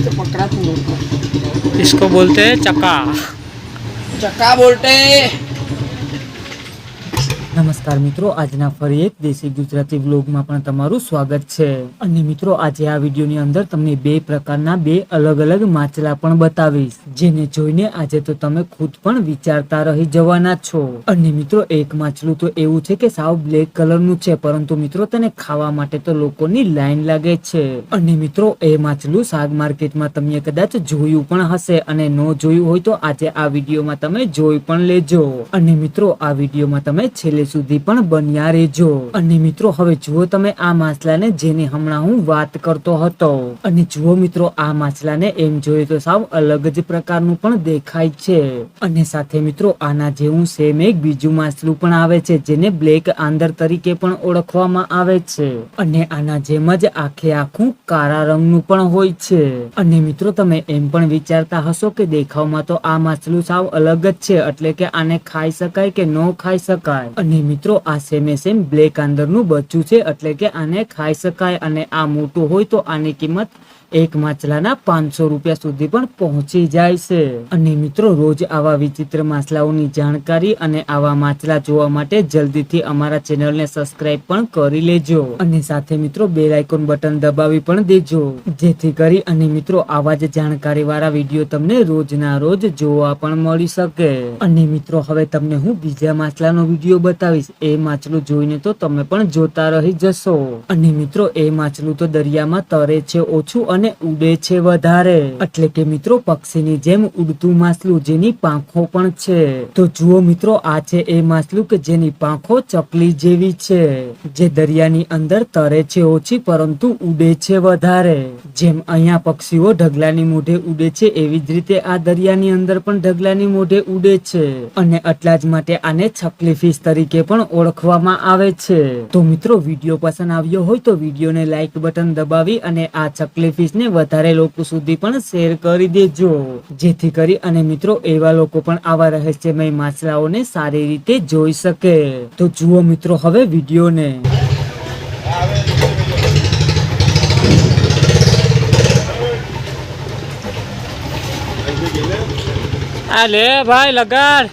तो पकड़ा तू लोग को। इसको बोलते हैं चका चक्का बोलते નમસ્કાર મિત્રો, આજના ફરી એક દેશી ગુજરાતી વ્લોગમાં પણ તમારું સ્વાગત છે. અને મિત્રો, આજે આ વિડીયોની અંદર તમને બે પ્રકારના બે અલગ અલગ માછલા પણ બતાવીશ. જેને જોઈને આજે તો તમે ખુદ પણ વિચારતા રહી જવાના છો. અને મિત્રો, એક માછલું તો એવું છે કે સાવ બ્લેક કલરનું છે, પરંતુ મિત્રો, તેને ખાવા માટે તો લોકોની લાઈન લાગે છે. અને મિત્રો, એ માછલું શાક માર્કેટમાં તમે કદાચ જોયું પણ હશે, અને ન જોયું હોય તો આજે આ વિડીયોમાં તમે જોઈ પણ લેજો. અને મિત્રો, આ વિડીયોમાં તમે છેલ્લે સુધી પણ બન્યા રહેજો. અને મિત્રો, હવે જુઓ તમે આ માછલાને જેની હમણાં હું વાત કરતો હતો. અને જુઓ મિત્રો, આ માછલાને એમ જોઈએ તો સાવ અલગ જ પ્રકારનું પણ દેખાય છે. અને સાથે મિત્રો, આના જેવું સેમ એક બીજું માછલું પણ આવે છે, જેને બ્લેક આંદર તરીકે પણ ઓળખવામાં આવે છે. અને આના જેમ જ આખે આખું કાળા રંગનું પણ હોય છે. અને મિત્રો, તમે એમ પણ વિચારતા હશો કે દેખાવમાં તો આ માછલું સાવ અલગ જ છે, એટલે કે આને ખાઈ શકાય કે ન ખાઈ શકાય. અને મિત્રો, આ સેમે સેમ બ્લેક આંદરનું બચ્ચું છે, એટલે કે આને ખાઈ શકાય અને આ મોટું હોય તો આની કિંમત એક માછલાના પાંચસો રૂપિયા સુધી પણ પહોંચી જાય છે. અને મિત્રો, રોજ આવા વિચિત્ર માછલાઓની જાણકારી અને આવા માછલા જોવા માટે જલ્દીથી અમારા ચેનલને સબસ્ક્રાઇબ પણ કરી લેજો. અને સાથે મિત્રો, બેલ આઇકોન બટન દબાવી પણ દેજો. જેથી કરી અને મિત્રો, આવા જ જાણકારી વાળા વીડિયો તમને રોજના રોજ જોવા પણ મળી શકે. અને મિત્રો, હવે તમને હું બીજા માછલાનો વીડિયો બતાવીશ. એ માછલું જોઈને તો તમે પણ જોતા રહી જશો. અને મિત્રો, એ માછલું તો દરિયામાં તરે છે ઓછું અને ઉડે છે વધારે. એટલે કે મિત્રો, પક્ષીની જેમ ઉડતું માછલું જેની પાંખો પણ છે. તો જુઓ મિત્રો, આ છે એ માછલું કે જેની પાંખો ચકલી જેવી છે. જે દરિયાની અંદર તરે છે ઓછી, પરંતુ ઉડે છે વધારે. જેમ અહીંયા પક્ષીઓ ઢગલાની મોઢે ઉડે છે, એવી જ રીતે આ દરિયાની અંદર પણ ઢગલાની મોઢે ઉડે છે. અને એટલા જ માટે આને છકલી ફિશ તરીકે પણ ઓળખવામાં આવે છે. તો મિત્રો, વીડિયો પસંદ આવ્યો હોય તો વિડીયોને લાઈક બટન દબાવી અને આ છકલી ફિશ ને વધારે લોકો સુધી પણ શેર કરી દેજો. જેથી કરી અને મિત્રો એવા લોકો પણ આવા રહસ્યમય માછલાઓને સારી રીતે જોઈ શકે. તો જુઓ મિત્રો હવે વિડીયોને. આ લે ભાઈ લગાડ